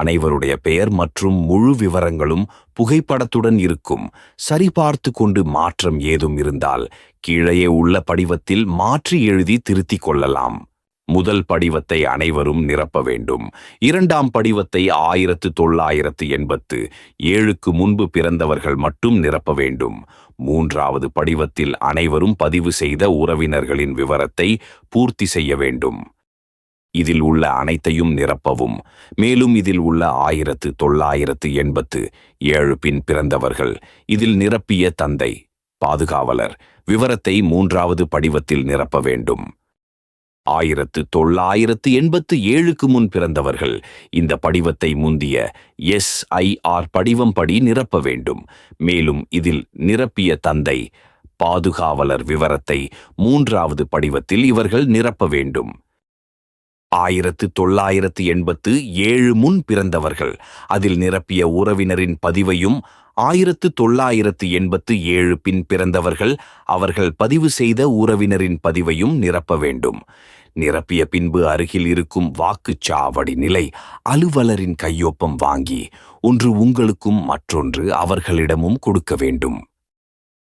அனைவருடைய பெயர் மற்றும் முழு விவரங்களும் புகைப்படத்துடன் இருக்கும். சரிபார்த்து கொண்டு மாற்றம் ஏதும் இருந்தால் கீழே உள்ள படிவத்தில் மாற்றி எழுதி திருத்திக் கொள்ளலாம். முதல் படிவத்தை அனைவரும் நிரப்ப வேண்டும். இரண்டாம் படிவத்தை ஆயிரத்து தொள்ளாயிரத்து எண்பத்து ஏழுக்கு முன்பு பிறந்தவர்கள் மட்டும் நிரப்ப வேண்டும். மூன்றாவது படிவத்தில் அனைவரும் பதிவு செய்த உறவினர்களின் விவரத்தை பூர்த்தி செய்ய வேண்டும். இதில் உள்ள அனைத்தையும் நிரப்பவும். மேலும் இதில் உள்ள ஆயிரத்து தொள்ளாயிரத்து எண்பத்து ஏழு பின் பிறந்தவர்கள். இதில் நிரப்பிய தந்தை பாதுகாவலர் விவரத்தை மூன்றாவது படிவத்தில் நிரப்ப வேண்டும். ஆயிரத்து தொள்ளாயிரத்து எண்பத்து ஏழுக்கு முன் பிறந்தவர்கள். இந்த படிவத்தை முந்திய எஸ்ஐஆர் படிவம் படி நிரப்ப வேண்டும். மேலும் இதில் நிரப்பிய தந்தை பாதுகாவலர் விவரத்தை மூன்றாவது படிவத்தில் இவர்கள் நிரப்ப வேண்டும். ஆயிரத்து தொள்ளாயிரத்து எண்பத்து ஏழு முன் பிறந்தவர்கள். அதில் நிரப்பிய உறவினரின் பதிவையும் ஆயிரத்து தொள்ளாயிரத்து எண்பத்து ஏழு பின் பிறந்தவர்கள் அவர்கள் பதிவு செய்த உறவினரின் பதிவையும் நிரப்ப வேண்டும். நிரப்பிய பின்பு அருகில் இருக்கும் வாக்குச்சாவடி நிலை அலுவலரின் கையொப்பம் வாங்கி ஒன்று உங்களுக்கும் மற்றொன்று அவர்களிடமும் கொடுக்க வேண்டும்.